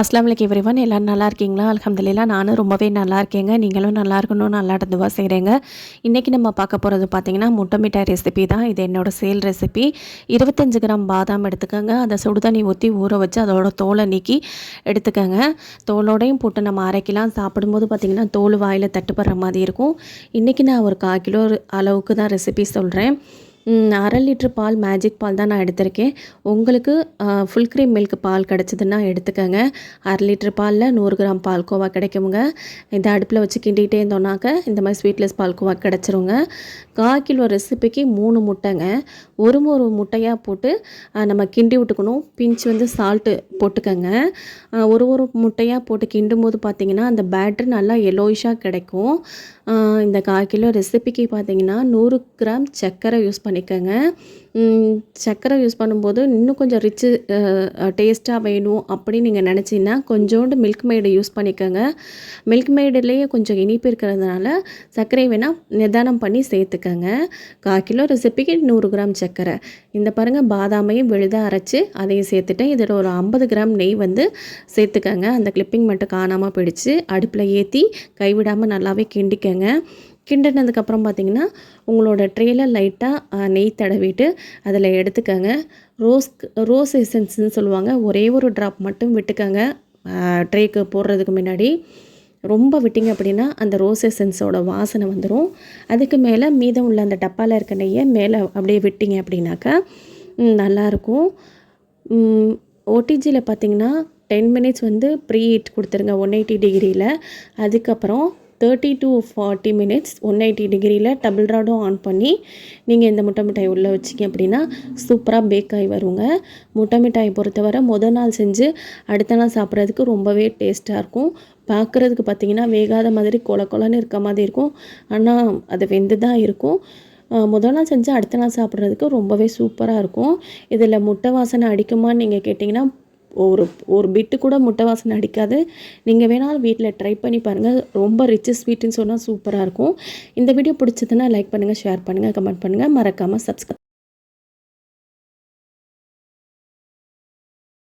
அஸ்லாம் எவ்ரிவன் எல்லோரும் நல்லா இருக்கீங்களா? அலமதுல்லா நானும் ரொம்பவே நல்லா இருக்கேங்க. நீங்களும் நல்லா இருக்கணும் நல்லா இருந்துவா செய்கிறேங்க இன்றைக்கி நம்ம பார்க்க போகிறது பார்த்தீங்கன்னா முட்டை மிட்டாய் ரெசிபி தான். இது என்னோடய சேல் ரெசிபி இருபத்தஞ்சு கிராம் பாதாம் எடுத்துக்கோங்க. அதை சுடுதண்ணி ஊற்றி ஊற வச்சு அதோட தோலை நீக்கி எடுத்துக்கோங்க. தோலோடையும் போட்டு நம்ம அரைக்கலாம். சாப்பிடும்போது பார்த்திங்கன்னா தோல் வாயில் தட்டுப்படுற மாதிரி இருக்கும். இன்றைக்கி நான் ஒரு கால் கிலோ அளவுக்கு தான் ரெசிபி சொல்கிறேன் அரை லிட்ரு பால் மேஜிக் பால் தான் நான் எடுத்திருக்கேன். உங்களுக்கு ஃபுல் க்ரீம் மில்க் பால் கிடச்சிதுன்னா எடுத்துக்கோங்க. அரை லிட்ரு பாலில் நூறு கிராம் பால்கோவா கிடைக்குமுங்க இந்த அடுப்பில் வச்சு கிண்டிகிட்டே இருந்தோம்னாக்க இந்த மாதிரி ஸ்வீட்லெஸ் பால்கோவா கிடச்சிருங்க. கால் கிலோ ரெசிபிக்கு மூணு முட்டைங்க. ஒரு ஒரு முட்டையாக போட்டு நம்ம கிண்டி விட்டுக்கணும். பிஞ்சு வந்து சால்ட்டு போட்டுக்கோங்க. ஒரு ஒரு முட்டையாக போட்டு கிண்டும் போது பார்த்திங்கன்னா அந்த பேட்டர் நல்லா எல்லோயிஷாக கிடைக்கும். இந்த கால் கிலோ ரெசிபிக்கு பார்த்தீங்கன்னா நூறு கிராம் சர்க்கரை யூஸ் பண்ணிக்கோங்க. சர்க்கரை யூஸ் பண்ணும்போது இன்னும் கொஞ்சம் ரிச்சு டேஸ்ட்டாக வேணும் அப்படின்னு நீங்கள் நினச்சிங்கன்னா கொஞ்சோண்டு மில்க் மெய்டு யூஸ் பண்ணிக்கோங்க. மில்க் மெய்டுலேயே கொஞ்சம் இனிப்பு இருக்கிறதுனால சர்க்கரை வேணால் நிதானம் பண்ணி சேர்த்துக்கோங்க. கால் கிலோ ரெசிபிக்கு நூறு கிராம் சர்க்கரை. இந்த பாருங்கள் பாதாமையும் விழுதாக அரைச்சி அதையும் சேர்த்துட்டேன். இதில் ஒரு ஐம்பது கிராம் நெய் வந்து சேர்த்துக்கோங்க. அந்த கிளிப்பிங் மட்டும் காணாமல் போயிடுச்சு. அடுப்பில் ஏற்றி கைவிடாமல் நல்லாவே கிண்டிக்கங்க. கிண்டினதுக்கப்புறம் பார்த்தீங்கன்னா உங்களோட ட்ரேல லைட்டாக நெய் தடவிட்டு அதில் எடுத்துக்கங்க. ரோஸ் ரோஸ் எசன்ஸ்ன்னு சொல்லுவாங்க. ஒரே ஒரு ட்ராப் மட்டும் விட்டுக்கங்க. ட்ரேக்கு போடுறதுக்கு முன்னாடி. ரொம்ப விட்டிங்க அப்படின்னா அந்த ரோஸ் எசன்ஸோட வாசனை வந்துடும் அதுக்கு மேலே மீதம் உள்ள அந்த டப்பாவில் இருக்க நெய்யை மேலே அப்படியே விட்டிங்க அப்படின்னாக்கா நல்லாயிருக்கும் ஓடிஜியில் பார்த்தீங்கன்னா டென் மினிட்ஸ் வந்து ப்ரீ ஹீட் கொடுத்துருங்க ஒன் எயிட்டி டிகிரியில் அதுக்கப்புறம் thirty to forty minutes one eighty டிகிரியில் டபுள் ராடும் ஆன் பண்ணி நீங்கள் இந்த முட்டை மிட்டாய் உள்ளே வச்சிங்க அப்படின்னா சூப்பராக பேக் ஆகி வருங்க. முட்டை மிட்டாயை பொறுத்தவரை முத நாள் செஞ்சு அடுத்த நாள் சாப்பிட்றதுக்கு ரொம்பவே டேஸ்ட்டாக இருக்கும். பார்க்குறதுக்கு பார்த்தீங்கன்னா வேகாத மாதிரி கொல கொலன்னு இருக்க மாதிரி இருக்கும். ஆனால் அது வெந்து தான் இருக்கும் முதல் நாள் செஞ்சு அடுத்த நாள் சாப்பிட்றதுக்கு ரொம்பவே சூப்பராக இருக்கும். இதில் முட்டை வாசனை அடிக்குமான்னு நீங்கள் கேட்டிங்கன்னா ஒரு ஒரு பிட்டு கூட முட்டை வாசனை அடிக்காது. நீங்கள் வேணாலும் வீட்டில் ட்ரை பண்ணி பாருங்கள் ரொம்ப ரிச்சு ஸ்வீட்டுன்னு சொன்னால் சூப்பராக இருக்கும். இந்த வீடியோ பிடிச்சதுன்னா லைக் பண்ணுங்கள் ஷேர் பண்ணுங்கள் கமெண்ட் பண்ணுங்கள் மறக்காமல் சப்ஸ்கிரைப்